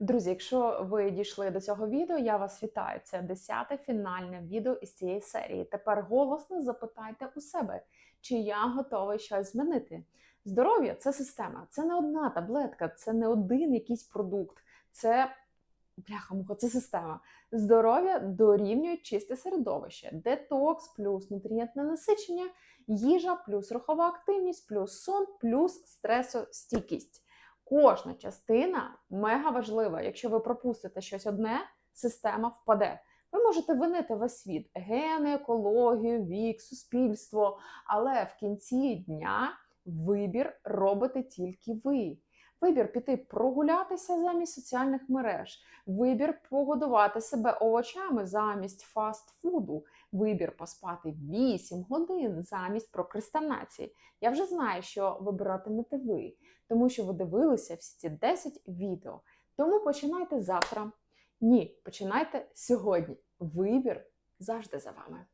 Друзі, якщо ви дійшли до цього відео, я вас вітаю. Це десяте фінальне відео із цієї серії. Тепер голосно запитайте у себе, чи я готовий щось змінити. Здоров'я це система, це не одна таблетка, це не один якийсь продукт, це бляха-муха, це система. Здоров'я дорівнює чисте середовище, детокс плюс нутрієнтне насичення, їжа плюс рухова активність, плюс сон, плюс стресостійкість. Кожна частина мега важлива. Якщо ви пропустите щось одне, система впаде. Ви можете винити весь світ, гени, екологію, вік, суспільство, але в кінці дня вибір робите тільки ви. Вибір піти прогулятися замість соціальних мереж, вибір погодувати себе овочами замість фастфуду, вибір поспати 8 годин замість прокрастинації. Я вже знаю, що вибиратимете ви, тому що ви дивилися всі ці 10 відео. Тому починайте завтра. Ні, починайте сьогодні. Вибір завжди за вами.